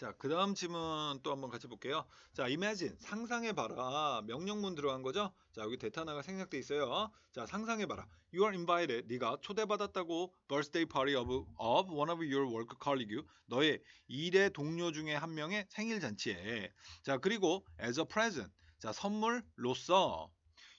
자, 그 다음 질문 또 한번 같이 볼게요. 자, imagine. 상상해봐라. 명령문 들어간 거죠? 자, 여기 데타나가 생략돼 있어요. 자, 상상해봐라. You are invited. 네가 초대받았다고 birthday party of, of one of your work colleague. 너의 일의 동료 중에 한 명의 생일 잔치에. 자, 그리고 as a present. 자, 선물로서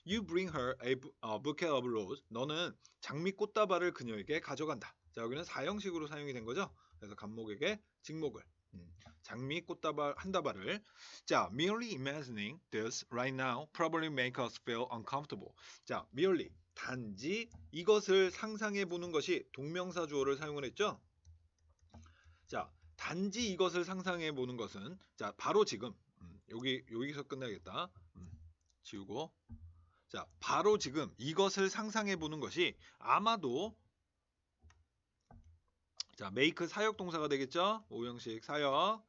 You bring her a bouquet of roses. 너는 장미 꽃다발을 그녀에게 가져간다. 자, 여기는 사형식으로 사용이 된 거죠? 그래서 간목에게 직목을. 음, 장미 꽃다발 한 다발을. 자 merely imagining this right now probably make us feel uncomfortable. 자 merely 단지 이것을 상상해 보는 것이 동명사 주어를 사용을 했죠? 자 단지 이것을 상상해 보는 것은 자 바로 지금. 음, 여기 여기서 끝나겠다. 음, 지우고. 자 바로 지금 이것을 상상해 보는 것이 아마도 자, make 사역 동사가 되겠죠? 오형식 사역.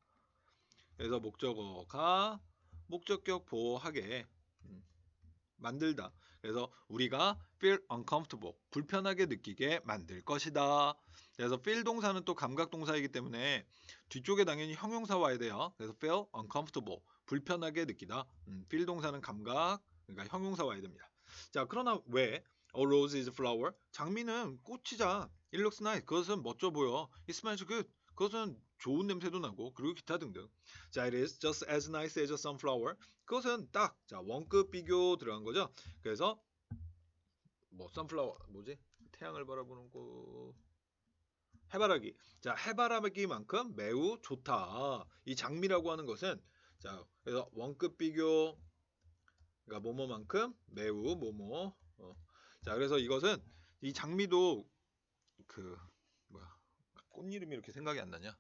그래서 목적어가 목적격 보호하게 음, 만들다. 그래서 우리가 feel uncomfortable 불편하게 느끼게 만들 것이다. 그래서 feel 동사는 또 감각 동사이기 때문에 뒤쪽에 당연히 형용사 와야 돼요. 그래서 feel uncomfortable 불편하게 느끼다. 음, feel 동사는 감각 그러니까 형용사 와야 됩니다. 자, 그러나 왜 A rose is flower. 장미는 꽃이자. It looks nice. 그것은 멋져 보여. It smells good. 그것은 좋은 냄새도 나고 그리고 기타 등등. 자, it is just as nice as a sunflower. 그것은 딱 자, 원급 비교 들어간 거죠. 그래서 뭐 sunflower 뭐지? 태양을 바라보는 거 해바라기. 자, 해바라기만큼 매우 좋다. 이 장미라고 하는 것은 자, 그래서 원급 비교 그러니까 뭐뭐만큼 매우 뭐뭐 어. 자, 그래서 이것은 이 장미도 그 뭐야 꽃 이름이 이렇게 생각이 안 나냐?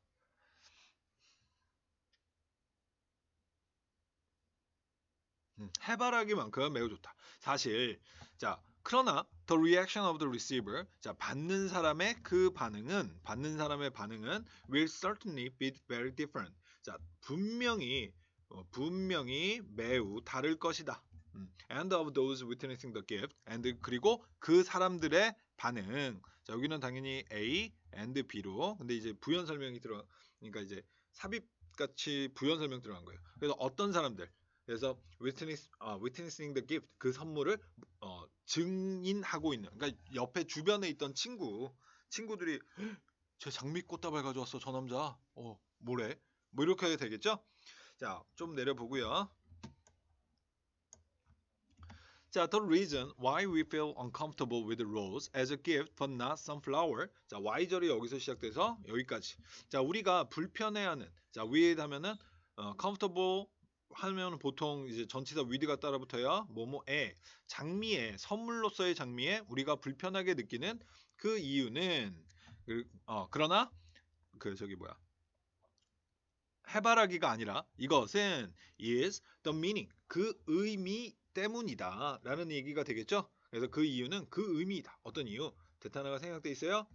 음, 해바라기만큼 매우 좋다. 사실 자 그러나 the reaction of the receiver 자 받는 사람의 그 반응은 받는 사람의 반응은 will certainly be very different. 자 분명히 어, 분명히 매우 다를 것이다. 음, and of those witnessing the gift and 그리고 그 사람들의 반응. 자 여기는 당연히 A and B로. 근데 이제 부연 설명이 들어 그러니까 이제 삽입 같이 부연 설명 들어간 거예요. 그래서 어떤 사람들. 그래서 witness 아, witnessing the gift. 그 선물을 어, 증인하고 있는 그러니까 옆에 주변에 있던 친구. 친구들이 "헉, 제 장미 꽃다발 가져왔어 저 남자. 어 뭐래? 뭐 이렇게 되겠죠? 자 좀 내려보고요 자, the reason why we feel uncomfortable with rose as a gift but not sunflower. 자, y절이 여기서 시작돼서 여기까지. 자, 우리가 불편해하는. 자, with 하면은 어, comfortable 하면 보통 이제 전치사 with가 따라붙어야 뭐뭐에 장미에 선물로서의 장미에 우리가 불편하게 느끼는 그 이유는 그, 어, 그러나 그 저기 뭐야 해바라기가 아니라 이것은 is the meaning 그 의미 때문이다 라는 얘기가 되겠죠? 그래서 그 이유는 그 의미이다. 어떤 이유? 데타나가 생각돼 있어요?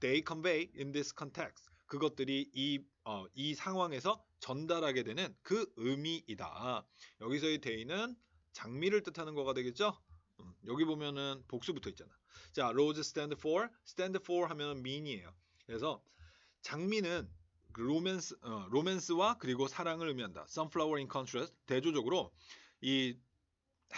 They convey in this context. 그것들이 이, 어, 이 상황에서 전달하게 되는 그 의미이다. 여기서의 they는 장미를 뜻하는 거가 되겠죠? 음, 여기 보면은 복수 붙어 있잖아. 자 rose stand for. stand for 하면 mean이에요. 그래서 장미는 그 로맨스, 어, 로맨스와 그리고 사랑을 의미한다. Sunflower in contrast. 대조적으로 이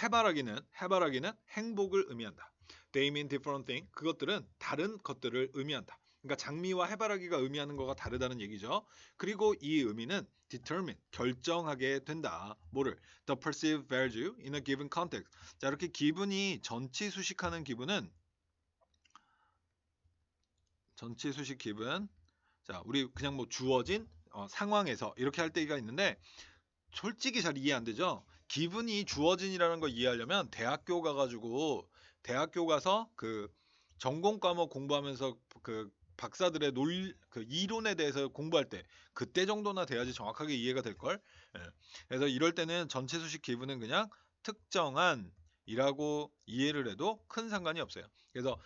해바라기는 해바라기는 행복을 의미한다. They mean different thing. 그것들은 다른 것들을 의미한다. 그러니까 장미와 해바라기가 의미하는 거가 다르다는 얘기죠. 그리고 이 의미는 determine 결정하게 된다. 뭐를 the perceived value in a given context. 자 이렇게 기분이 전치 수식하는 기분은 전치 수식 기분 자, 우리 그냥 뭐 주어진 어, 상황에서 이렇게 할 때가 있는데 솔직히 잘 이해 안 되죠? 기분이 주어진이라는 걸 이해하려면 대학교 가가지고 대학교 가서 그 전공 과목 공부하면서 그 박사들의 논, 그 이론에 대해서 공부할 때 그때 정도나 돼야지 정확하게 이해가 될 걸. 예. 그래서 이럴 때는 전체 수식 기분은 그냥 특정한 이라고 이해를 해도 큰 상관이 없어요. 그래서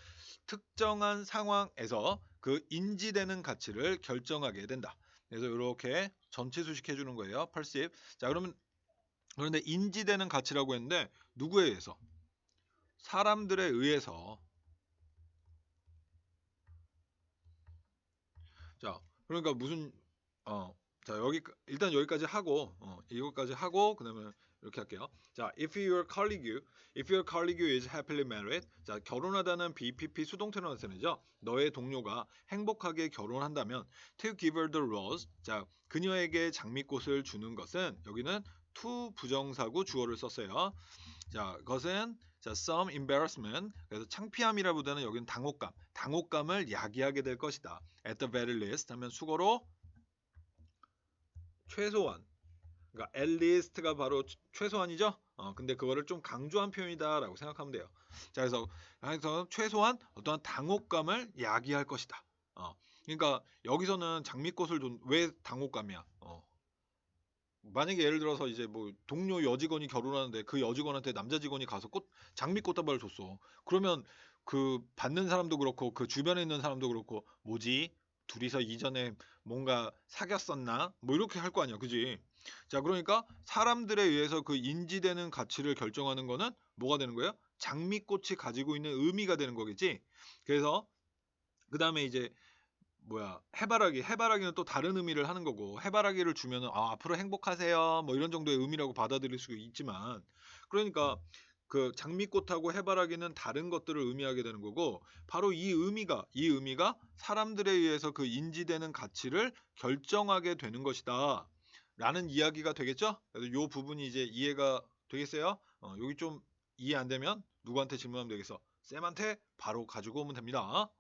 특정한 상황에서 그 인지되는 가치를 결정하게 된다. 그래서 이렇게 전체 수식해 주는 거예요. perceive. 자, 그러면 그런데 인지되는 가치라고 했는데 누구에 의해서? 사람들에 의해서. 자, 그러니까 무슨 어, 자 여기 일단 여기까지 하고 어, 이거까지 하고 그다음에 이렇게 할게요. 자, if your colleague, if your colleague is happily married, 자 결혼하다는 BPP 수동태로 나타내죠. 너의 동료가 행복하게 결혼한다면 to give her the rose, 자 그녀에게 장미꽃을 주는 것은 여기는 to 부정사구 주어를 썼어요. 자, 그것은 자 some embarrassment, 그래서 창피함이라보다는 여기는 당혹감, 당혹감을 야기하게 될 것이다. at the very least 하면 수거로 최소한 그러니까 at least가 바로 최- 최소한이죠. 어, 근데 그거를 좀 강조한 표현이다라고 생각하면 돼요. 자, 그래서 그래서 최소한 어떠한 당혹감을 야기할 것이다. 어, 그러니까 여기서는 장미꽃을 둔, 왜 당혹감이야? 어. 만약에 예를 들어서 이제 뭐 동료 여직원이 결혼하는데 그 여직원한테 남자 직원이 가서 꽃 장미꽃 다발을 줬어. 그러면 그 받는 사람도 그렇고 그 주변에 있는 사람도 그렇고 뭐지? 둘이서 이전에 뭔가 사귀었었나? 뭐 이렇게 할 거 아니야, 그지? 자, 그러니까 사람들에 의해서 그 인지되는 가치를 결정하는 거는 뭐가 되는 거예요? 장미꽃이 가지고 있는 의미가 되는 거겠지? 그래서 그 다음에 이제 뭐야 해바라기 해바라기는 또 다른 의미를 하는 거고 해바라기를 주면은 아, 앞으로 행복하세요 뭐 이런 정도의 의미라고 받아들일 수 있지만 그러니까 그 장미꽃하고 해바라기는 다른 것들을 의미하게 되는 거고 바로 이 의미가 이 의미가 사람들에 의해서 그 인지되는 가치를 결정하게 되는 것이다. 라는 이야기가 되겠죠? 그래서 요 부분이 이제 이해가 되겠어요? 어, 여기 좀 이해 안 되면 누구한테 질문하면 되겠어? 쌤한테 바로 가지고 오면 됩니다